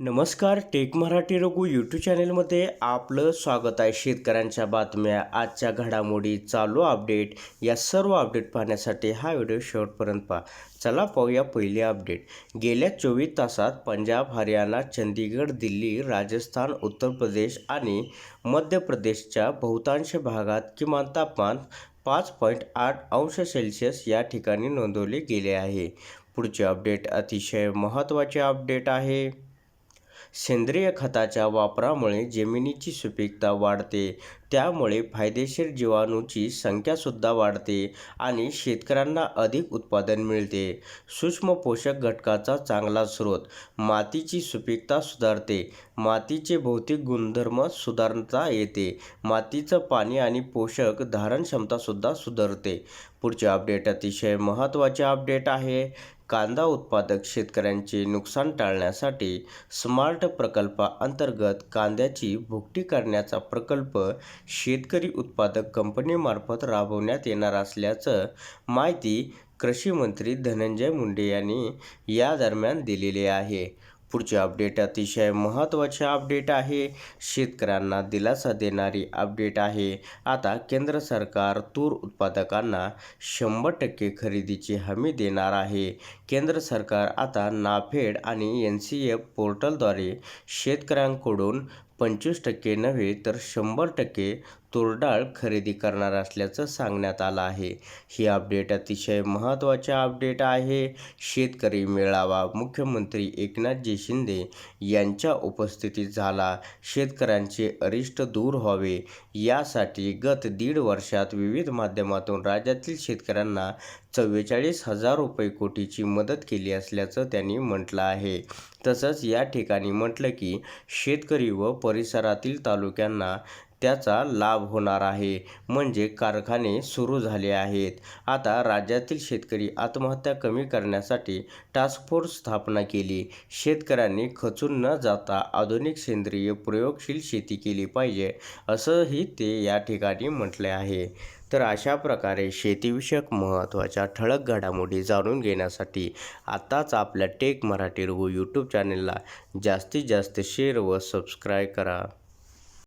नमस्कार tech Marathi Raghu YouTube चॅनेलमध्ये आपलं स्वागत आहे. शेतकऱ्यांच्या बातम्या आजच्या घडामोडी चालू अपडेट या सर्व अपडेट पाहण्यासाठी हा व्हिडिओ शेवटपर्यंत पहा. चला पाहूया पहिली अपडेट. गेल्या चोवीस तासात पंजाब हरियाणा चंदीगड दिल्ली राजस्थान उत्तर प्रदेश आणि मध्य प्रदेशच्या बहुतांश भागात किमान तापमान पाच पॉईंट आठ अंश सेल्सिअस या ठिकाणी नोंदवले गेले आहे. पुढचे अपडेट अतिशय महत्त्वाचे अपडेट आहे. सेंद्रिय खताच्या वापरामुळे जमिनीची सुपीकता वाढते. त्यामुळे फायदेशीर जीवाणूची संख्यासुद्धा वाढते आणि शेतकऱ्यांना अधिक उत्पादन मिळते. सूक्ष्म पोषक घटकाचा चांगला स्रोत मातीची सुपीकता सुधारते. मातीचे भौतिक गुणधर्म सुधारता येते. मातीचं पाणी आणि पोषक धारण क्षमतासुद्धा सुधारते. पुढचे अपडेट अतिशय महत्त्वाचे अपडेट आहे. कांदा उत्पादक शेतकऱ्यांचे नुकसान टाळण्यासाठी स्मार्ट प्रकल्पाअंतर्गत कांद्याची भुकटी करण्याचा प्रकल्प शेतकरी उत्पादक कंपनीमार्फत राबवण्यात येणार असल्याचं माहिती कृषी मंत्री धनंजय मुंडे यांनी या दरम्यान दिलेले आहे. पुढचे अपडेट अतिशय महत्त्वाचे अपडेट आहे. शेतकऱ्यांना दिलासा देणारी अपडेट आहे. आता केंद्र सरकार तूर उत्पादकांना शंभर टक्के खरेदीची हमी देणार आहे. केंद्र सरकार आता नाफेड आणि एन सी एफ पोर्टलद्वारे शेतकऱ्यांकडून पंचवीस टक्के नव्हे तर शंभर टक्के तुरडाळ खरेदी करणार असल्याचं सांगण्यात आलं आहे. ही अपडेट अतिशय महत्त्वाचे अपडेट आहे. शेतकरी मेळावा मुख्यमंत्री एकनाथजी शिंदे यांच्या उपस्थितीत झाला. शेतकऱ्यांचे अरिष्ट दूर व्हावे. यासाठी गत दीड वर्षात विविध माध्यमातून राज्यातील शेतकऱ्यांना चव्वेचाळीस हजार रुपये कोटीची मदत केली असल्याचं त्यांनी म्हटलं आहे. तसंच या ठिकाणी म्हटलं की शेतकरी व परिसरातील तालुक्यांना त्याचा लाभ होणार आहे. म्हणजे कारखाने सुरू झाले आहेत. आता राज्यातील शेतकरी आत्महत्या कमी करण्यासाठी टास्क फोर्स स्थापना केली. शेतकऱ्यांनी खचून न जाता आधुनिक सेंद्रिय प्रयोगशील शेती केली पाहिजे असंही ते या ठिकाणी म्हटले आहे. तर अशा प्रकारे शेतीविषयक महत्त्वाच्या ठळक घडामोडी जाणून घेण्यासाठी आत्ताच आपल्या टेक मराठी रघु यूट्यूब चॅनलला जास्तीत जास्त शेअर व सबस्क्राईब करा.